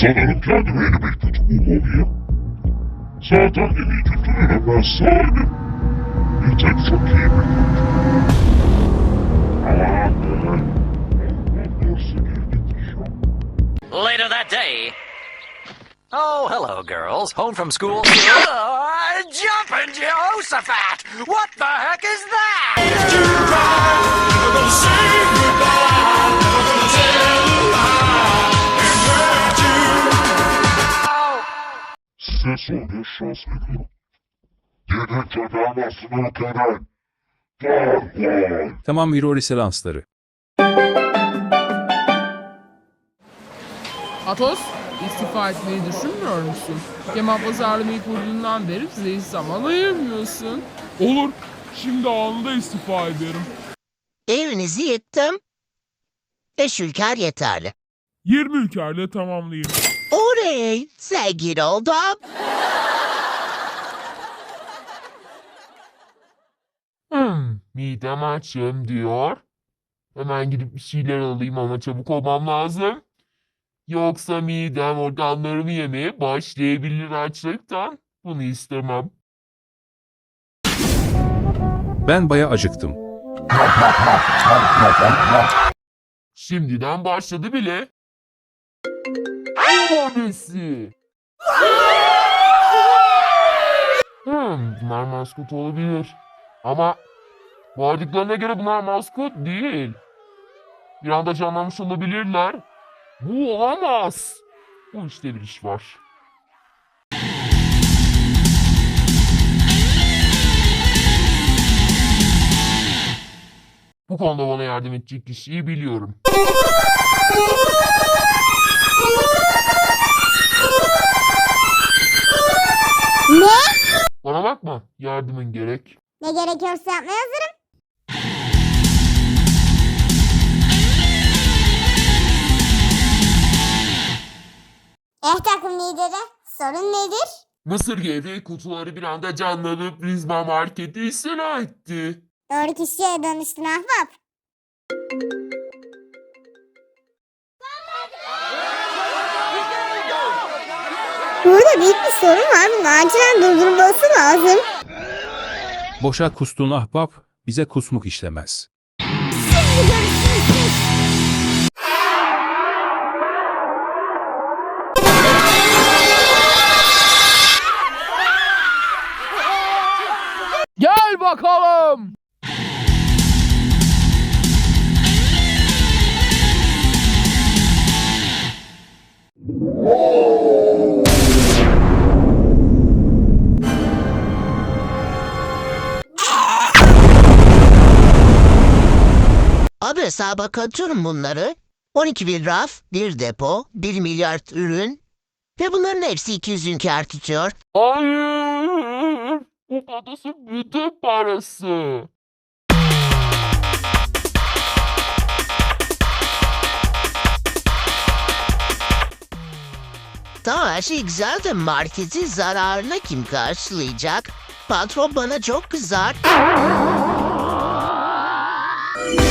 Sanırım kendime yeni bir kötü bulmalıyım. Zaten sahibim. Bir tek çok iyi bir. Later that day. Oh, hello, girls. Home from school. Uh, jumping Jehoshaphat! What the Size son bir şans veriyorum. Gelmezsin yok eden. Darboy. Tamam Mirori seansları. Atos, istifa etmeyi düşünmüyor musun? Kemal pazarlamayı kurduğundan beri bize hiç zaman ayırmıyorsun. Olur. Şimdi anında istifa ederim. Evinizi yıktım. Beş ülker yeterli. 20 ülkerle tamamlayayım. Oley! Zengin oldum. Hmm, midem açım diyor. Hemen gidip bir şeyler alayım ama çabuk olmam lazım. Yoksa midem organlarımı yemeye başlayabilir açlıktan. Bunu istemem. Ben baya acıktım. Şimdiden başladı bile. Abonesi. Hmm, bunlar maskot olabilir. Ama vardıklarına göre bunlar maskot değil. Bir anda canlanmış olabilirler. Bu olamaz. Bu işte bir iş var. Bu konuda bana yardım edecek kişiyi biliyorum. Bakma, yardımın gerek. Ne gerekiyorsa yapmaya hazırım. Eh takım lideri, sorun nedir? Mısır gevreği kutuları bir anda canlanıp Rizma Market'i istila etti. Doğru kişiye danıştın ahbap. Burada büyük bir sorun var. Bunu acilen durdurulması lazım. Boşa kustun ahbap bize kusmuk işlemez. Gel bakalım. Abi hesaba katıyorum bunları. 12 bin raf, bir depo, 1 milyar ürün. Ve bunların hepsi 200 ünker tutuyor. Hayır! Bu Patos'un bütün parası. Tamam her şey güzel de marketin zararını kim karşılayacak? Patron bana çok kızar.